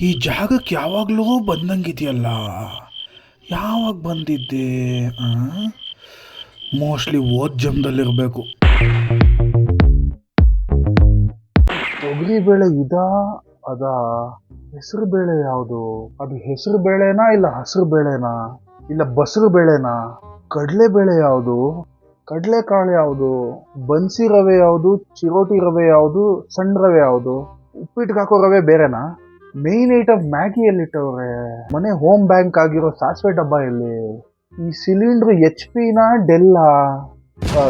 ಈ ಜಾಗಕ್ಕೆ ಯಾವಾಗಲೂ ಬಂದಂಗಿದೆಯಲ್ಲ? ಯಾವಾಗ ಬಂದಿದ್ದೆ? ಮೋಸ್ಟ್ಲಿ ಓದ್ ತೊಗರಿ ಬೇಳೆ ಇದಾ? ಅದ? ಹೆಸರು ಬೇಳೆ ಯಾವುದು? ಅದು ಹೆಸರು ಬೇಳೆನಾ ಇಲ್ಲ ಹಸಿರು ಬೇಳೆನಾ? ಇಲ್ಲ ಬಸರು ಬೇಳೆನಾ? ಕಡಲೆ ಬೇಳೆ ಯಾವುದು? ಕಡಲೆಕಾಳು ಯಾವುದು? ಬನ್ಸಿ ರವೆ ಯಾವುದು? ಚಿರೋಟಿ ರವೆ ಯಾವುದು? ಸಣ್ಣ ರವೆ ಯಾವುದು? ಉಪ್ಪಿಟ್ಟಿಗೆ ಹಾಕೋ ರವೆ ಬೇರೆನಾ? ಮೇನ್ ಐಟಮ್ ಮ್ಯಾಗಿ ಎಲ್ಲಿಟ್ಟವ್ರೆ ಮನೆ ಹೋಮ್ ಬ್ಯಾಂಕ್ ಆಗಿರೋ ಸಾಸಿವೆ ಡಬ್ಬ ಎಲ್ಲಿ ಈ ಸಿಲಿಂಡರ್ ಎಚ್ ಪಿನ ಡೆಲ್ಲಾ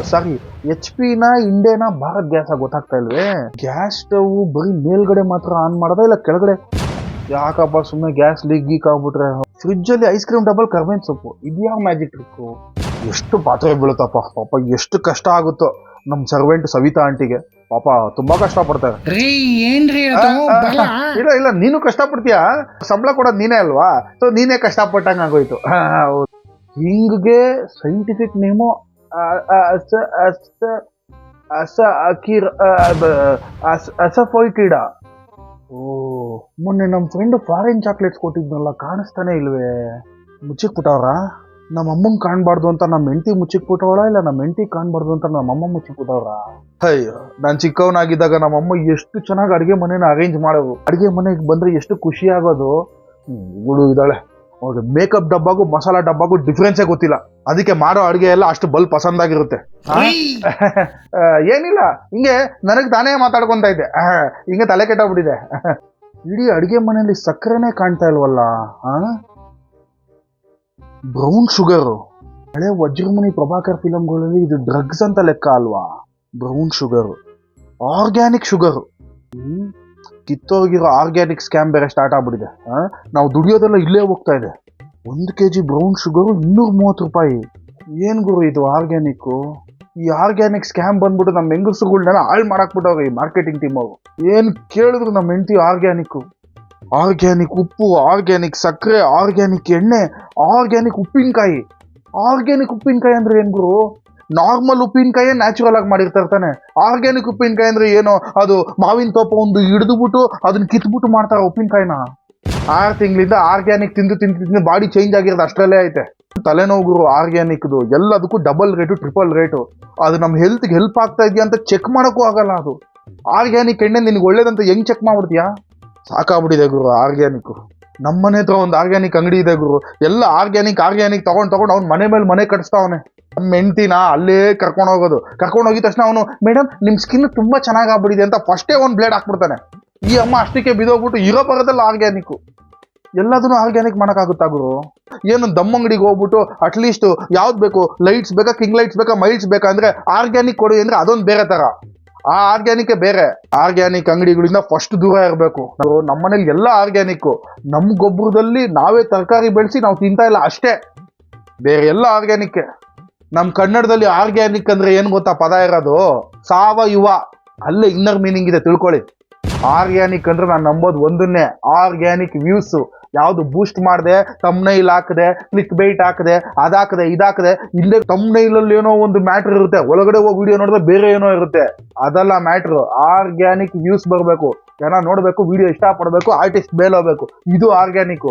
ಸಾರಿ ಎಚ್ ಪಿನ ಇಂಡೇನ ಭಾರತ್ ಗ್ಯಾಸ್ ಗೊತ್ತಾಗ್ತಾ ಇಲ್ವೇ? ಗ್ಯಾಸ್ ಸ್ಟವ್ ಬರೀ ಮೇಲ್ಗಡೆ ಮಾತ್ರ ಆನ್ ಮಾಡದ ಇಲ್ಲ ಕೆಳಗಡೆ? ಯಾಕಪ್ಪ ಸುಮ್ಮನೆ ಗ್ಯಾಸ್ ಲೀಕ್ ಗೀಕ್ ಆಗ್ಬಿಟ್ರೆ? ಫ್ರಿಜ್ ಅಲ್ಲಿ ಐಸ್ ಕ್ರೀಮ್ ಡಬಲ್ ಕರ್ಬೇನ್ ಸೊಪ್ಪು ಇದ್ಯಾವ ಮ್ಯಾಜಿಕ್ ಟ್ರಿಕ್ ಎಷ್ಟು ಪಾತ್ರೆ ಬೀಳುತ್ತಪ್ಪ, ಪಾಪ, ಎಷ್ಟು ಕಷ್ಟ ಆಗುತ್ತೋ. ನಮ್ ಸರ್ವೆಂಟ್ ಸವಿತಾ ಆಂಟಿಗೆ. ಪಾಪ ತುಂಬಾ ಕಷ್ಟ ಪಡ್ತಾರೆ ರೀ ಏನ್ರಿ ಅದು? ಬಲ ಇಲ್ಲ ಇಲ್ಲ ನೀನು ಕಷ್ಟ ಪಡ್ತೀಯ ಸಂಬಳ ಕೊಡೋದು ನೀನೇ ಅಲ್ವಾ? ಸೊ ನೀನೇ ಕಷ್ಟ ಆಗೋಯ್ತು. ಹಾ, ಹೌದು. ಹಿಂಗ್ಗೆ ಸೈಂಟಿಫಿಕ್ ನೇಮು ಅಸ ಅಸ ಅಸ ಅಕಿರ್ ಅಸಫೋಯ್ಟಿಡ ಓ ಮೊನ್ನೆ ನಮ್ಮ ಫ್ರೆಂಡ್ ಫಾರಿನ್ ಚಾಕ್ಲೇಟ್ಸ್ ಕೊಟ್ಟಿದ್ನಲ್ಲ ಕಾಣಿಸ್ತಾನೆ ಇಲ್ವೇ? ಮುಚ್ಚಿಕ್ ಬಿಟ್ಟವ್ರ ನಮ್ಮ ಅಮ್ಮಂಗ್ ಕಾಣ್ಬಾರ್ದು ಅಂತ ನಮ್ಮ ಹೆಂಡತಿ ಮುಚ್ಚಿಕ್ಬಿಟ್ಟವಳ ಇಲ್ಲ ನಮ್ಮ ಹೆಂಡತಿ ಕಾಣಬಾರ್ದು ಅಂತ ನಮ್ಮಮ್ಮ ಮುಚ್ಚಿಕ್ ಬಿಟ್ಟವ್ರ? ಅಯ್ಯೋ ನಾನ್ ಚಿಕ್ಕವನಾಗಿದ್ದಾಗ ನಮ್ಮ ಅಮ್ಮ ಎಷ್ಟು ಚೆನ್ನಾಗಿ ಅಡಿಗೆ ಮನೇನ ಅರೇಂಜ್ ಮಾಡೋದು. ಅಡಿಗೆ ಮನೆಗೆ ಬಂದ್ರೆ ಎಷ್ಟು ಖುಷಿ ಆಗೋದು. ಗುಡು ಇದ್ದಾಳೆ. ಅವ್ರಿಗೆ ಮೇಕಪ್ ಡಬ್ಬಾಗೂ ಮಸಾಲಾ ಡಬ್ಬಾಗೂ ಡಿಫ್ರೆನ್ಸೇ ಗೊತ್ತಿಲ್ಲ. ಅದಕ್ಕೆ ಮಾಡೋ ಅಡಿಗೆ ಎಲ್ಲ ಅಷ್ಟು ಬಲ್ ಪಸಂದಾಗಿರುತ್ತೆ. ಆಗಿರುತ್ತೆ ಏನಿಲ್ಲ ಹಿಂಗೆ ನನಗೆ ತಾನೇ ಮಾತಾಡ್ಕೊಂತ ಇದ್ದೆ. ಹಿಂಗೆ ತಲೆ ಕೆಟ್ಟೋಗ್ಬಿಟ್ಟಿದೆ. ಇಡೀ ಅಡಿಗೆ ಮನೆಯಲ್ಲಿ ಸಕ್ಕರೆನೇ ಕಾಣ್ತಾ ಇಲ್ವಲ್ಲ? ಬ್ರೌನ್ ಶುಗರ್ ಹಳೆ ವಜ್ರಮುನಿ ಪ್ರಭಾಕರ್ ಫಿಲಮ್ಗಳಲ್ಲಿ ಇದು ಡ್ರಗ್ಸ್ ಅಂತ ಲೆಕ್ಕ ಅಲ್ವಾ? ಬ್ರೌನ್ ಶುಗರ್ ಆರ್ಗ್ಯಾನಿಕ್ ಶುಗರ್ ಕಿತ್ತೋಗಿರೋ ಆರ್ಗ್ಯಾನಿಕ್ ಸ್ಕ್ಯಾಮ್ ಬೇರೆ ಸ್ಟಾರ್ಟ್ ಆಗ್ಬಿಟ್ಟಿದೆ. ನಾವು ದುಡಿಯೋದೆಲ್ಲ ಇಲ್ಲೇ ಹೋಗ್ತಾ ಇದೆ. ಒಂದು ಕೆ ಜಿ ಬ್ರೌನ್ ಶುಗರು ಇನ್ನೂರ ಮೂವತ್ತು ರೂಪಾಯಿ. ಏನು ಗುರು ಇದು ಆರ್ಗ್ಯಾನಿಕ್ಕು ಈ ಆರ್ಗ್ಯಾನಿಕ್ ಸ್ಕ್ಯಾಮ್ ಬಂದ್ಬಿಟ್ಟು ನಮ್ಮ ಹೆಂಗಸುಗಳ್ನೆಲ್ಲ ಹಾಳು ಮಾಡಾಕ್ಬಿಟ್ಟವ್ರೆ ಈ ಮಾರ್ಕೆಟಿಂಗ್ ಟೀಮ್ ಅವರು. ಏನು ಕೇಳಿದ್ರು ನಮ್ಮ ಹೆಂಡತಿ ಆರ್ಗ್ಯಾನಿಕ್ ಆರ್ಗ್ಯಾನಿಕ್ ಉಪ್ಪು ಆರ್ಗ್ಯಾನಿಕ್ ಸಕ್ಕರೆ ಆರ್ಗ್ಯಾನಿಕ್ ಎಣ್ಣೆ ಆರ್ಗ್ಯಾನಿಕ್ ಉಪ್ಪಿನಕಾಯಿ. ಆರ್ಗ್ಯಾನಿಕ್ ಉಪ್ಪಿನಕಾಯಿ ಅಂದ್ರೆ ಏನ್ ಗುರು? ನಾರ್ಮಲ್ ಉಪ್ಪಿನಕಾಯಿ ನ್ಯಾಚುರಲ್ ಆಗಿ ಮಾಡಿರ್ತಾರೆ ತಾನೆ. ಆರ್ಗ್ಯಾನಿಕ್ ಉಪ್ಪಿನಕಾಯಿ ಅಂದ್ರೆ ಏನು, ಅದು ಮಾವಿನ ತೋಪ ಒಂದು ಹಿಡಿದುಬಿಟ್ಟು ಅದನ್ನ ಕಿತ್ಬಿಟ್ಟು ಮಾಡ್ತಾರೆ ಉಪ್ಪಿನಕಾಯಿನ. ಆರು ತಿಂಗಳಿಂದ ಆರ್ಗ್ಯಾನಿಕ್ ತಿಂದು ತಿಂದು ತಿಂದು ಬಾಡಿ ಚೇಂಜ್ ಆಗಿರೋದು ಅಷ್ಟರಲ್ಲೇ ಐತೆ. ತಲೆನೋವು ಗುರು ಆರ್ಗ್ಯಾನಿಕ್ದು ಎಲ್ಲದಕ್ಕೂ ಡಬಲ್ ರೇಟು ಟ್ರಿಪಲ್ ರೇಟು ಅದು ನಮ್ಮ ಹೆಲ್ತ್ಗೆ ಹೆಲ್ಪ್ ಆಗ್ತಾ ಇದೆಯಾ ಅಂತ ಚೆಕ್ ಮಾಡೋಕ್ಕೂ ಆಗಲ್ಲ ಅದು. ಆರ್ಗ್ಯಾನಿಕ್ ಎಣ್ಣೆ ನಿನಗೆ ಒಳ್ಳೇದಂತ ಹೆಂಗ್ ಚೆಕ್ ಮಾಡ್ಬಿಡ್ತೀಯಾ? ಸಾಕಾಗ್ಬಿಟ್ಟಿದೆ ಗುರು ಆರ್ಗ್ಯಾನಿಕ್ಕು ನಮ್ಮ ಮನೆ ಹತ್ರ ಒಂದು ಆರ್ಗ್ಯಾನಿಕ್ ಅಂಗಡಿ ಇದೆ ಗುರು. ಎಲ್ಲ ಆರ್ಗ್ಯಾನಿಕ್ ಆರ್ಗ್ಯಾನಿಕ್ ತಗೊಂಡು ತಗೊಂಡು ಅವ್ನು ಮನೆ ಮೇಲೆ ಮನೆ ಕಟ್ಸ್ತಾವನೆ. ನಮ್ಮ ಹೆಂಡ್ತಿನ ಅಲ್ಲೇ ಕರ್ಕೊಂಡು ಹೋಗೋದು. ಕರ್ಕೊಂಡು ಹೋಗಿದ ತಕ್ಷಣ ಅವನು ಮೇಡಮ್ ನಿಮ್ಮ ಸ್ಕಿನ್ ತುಂಬಾ ಚೆನ್ನಾಗ್ ಆಗ್ಬಿಟ್ಟಿದೆ ಅಂತ ಫಸ್ಟೇ ಒಂದು ಬ್ಲೇಡ್ ಹಾಕ್ಬಿಡ್ತಾನೆ. ಈ ಅಮ್ಮ ಅಷ್ಟಕ್ಕೆ ಬಿದೋಗ್ಬಿಟ್ಟು ಇರೋ ಬರೋದಲ್ಲ ಆರ್ಗ್ಯಾನಿಕ್ ಎಲ್ಲದನ್ನು ಆರ್ಗ್ಯಾನಿಕ್ ಮಾಡೋಕ್ಕಾಗುತ್ತಾ ಗುರು? ಏನು ದಮ್ಮ ಅಂಗಡಿಗೆ ಹೋಗ್ಬಿಟ್ಟು ಅಟ್ಲೀಸ್ಟ್ ಯಾವ್ದು ಬೇಕು? ಲೈಟ್ಸ್ ಬೇಕಾ ಕಿಂಗ್ ಲೈಟ್ಸ್ ಬೇಕಾ ಮೈಲ್ಸ್ ಬೇಕಾ? ಅಂದ್ರೆ ಆರ್ಗ್ಯಾನಿಕ್ ಕೊಡಿ ಅಂದ್ರೆ ಅದೊಂದು ಬೇರೆ ತರ. ಆ ಆರ್ಗ್ಯಾನಿಕ್ ಬೇರೆ. ಆರ್ಗ್ಯಾನಿಕ್ ಅಂಗಡಿಗಳಿಂದ ಫಸ್ಟ್ ದೂರ ಇರಬೇಕು. ನಾವು ನಮ್ಮನೇಲಿ ಎಲ್ಲ ಆರ್ಗ್ಯಾನಿಕ್. ನಮ್ಮ ಗೊಬ್ಬರದಲ್ಲಿ ನಾವೇ ತರಕಾರಿ ಬೆಳೆಸಿ ನಾವು ತಿಂತಾ ಇಲ್ಲ ಅಷ್ಟೇ. ಬೇರೆ ಎಲ್ಲ ಆರ್ಗ್ಯಾನಿಕ್. ನಮ್ಮ ಕನ್ನಡದಲ್ಲಿ ಆರ್ಗ್ಯಾನಿಕ್ ಅಂದ್ರೆ ಏನು ಗೊತ್ತಾ ಪದ ಇರೋದು? ಸಾವಯವ. ಅಲ್ಲೇ ಇನ್ನರ್ ಮೀನಿಂಗ್ ಇದೆ, ತಿಳ್ಕೊಳ್ಳಿ. ಆರ್ಗ್ಯಾನಿಕ್ ಅಂದ್ರೆ ನಾನು ನಂಬೋದು ಒಂದನ್ನೇ. ಆರ್ಗ್ಯಾನಿಕ್ ವ್ಯೂಸ್ ಯಾವುದು ಬೂಸ್ಟ್ ಮಾಡಿದೆ ತಮ್ನೈಲ್ ಹಾಕದೆ ಕ್ಲಿಕ್ ಬೈಟ್ ಹಾಕದೆ, ಅದಾಕದೆ, ಇದಾಕದೆ, ಇಲ್ಲೇ ತಮ್ನೈಲಲ್ಲಿ ಏನೋ ಒಂದು ಮ್ಯಾಟ್ರ್ ಇರುತ್ತೆ. ಒಳಗಡೆ ಹೋಗಿ ವಿಡಿಯೋ ನೋಡಿದ್ರೆ ಬೇರೆ ಏನೋ ಇರುತ್ತೆ. ಅದಲ್ಲ ಮ್ಯಾಟ್ರ್ ಆರ್ಗ್ಯಾನಿಕ್ ವ್ಯೂಸ್ ಬರಬೇಕು. ಜನ ನೋಡಬೇಕು ವಿಡಿಯೋ ಇಷ್ಟಪಡಬೇಕು ಆರ್ಟಿಸ್ಟ್ ಮೇಲೆ ಹೋಗ್ಬೇಕು. ಇದು ಆರ್ಗ್ಯಾನಿಕ್